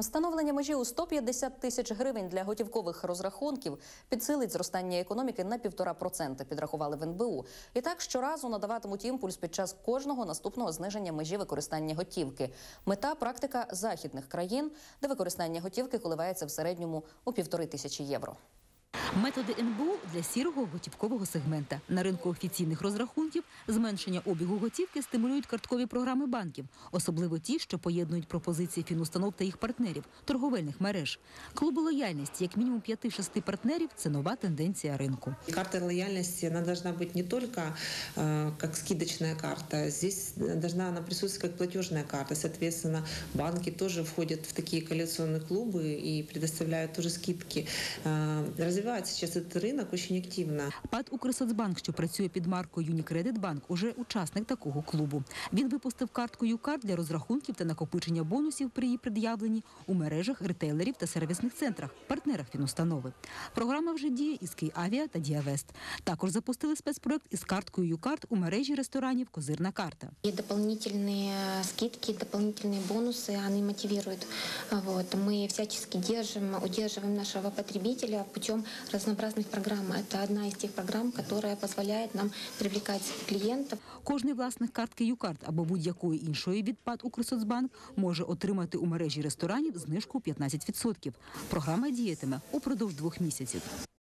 Встановлення межі у 150 тисяч гривень для готівкових розрахунків підсилить зростання економіки на 1,5%, підрахували в НБУ. І так щоразу надаватимуть імпульс під час кожного наступного зниження межі використання готівки. Мета практика західних країн, де використання готівки коливається в середньому у півтори тисячі євро. Методи НБУ для сірого готівкового сегмента. На ринку офіційних розрахунків зменшення обігу готівки стимулюють карткові програми банків, особливо ті, що поєднують пропозиції фінустанов та їх партнерів, торговельних мереж. Клуби лояльності, як мінімум 5-6 партнерів, це нова тенденція ринку. Карта лояльности, она должна быть не только э, как скидочная карта, здесь должна она присутствовать как платежная карта. Соответственно, банки тоже входят в такие коллекционные клубы и предоставляют тоже скидки. Э, развивается сейчас этот рынок очень активно. ПАД «Укрсоцбанк», що працює під маркою «Юнікредитбанк», уже учасник такого клубу. Він випустив картку «Юкарт» для розрахунків та накопичення бонусів при її пред'явленні у мережах ретейлерів та сервісних центрах, партнерах фінустанови. Програма вже діє із Київавіа та Діавест. Також запустили спецпроект із карткою «Юкарт» у мережі ресторанів «Козирна карта». И дополнительные скидки, дополнительные бонусы, они мотивируют. Вот. Мы всячески держим, удерживаем нашего потребителя путем разнообразных программ. Это одна из тех программ, которая позволяет нам привлекать клиентов. Кожний власник картки «Юкарт» або будь-якої іншої від ПАД «Укрсоцбанк» може отримати у мережі ресторанів знижку 15%. Програма діятиме упродовж двох місяців.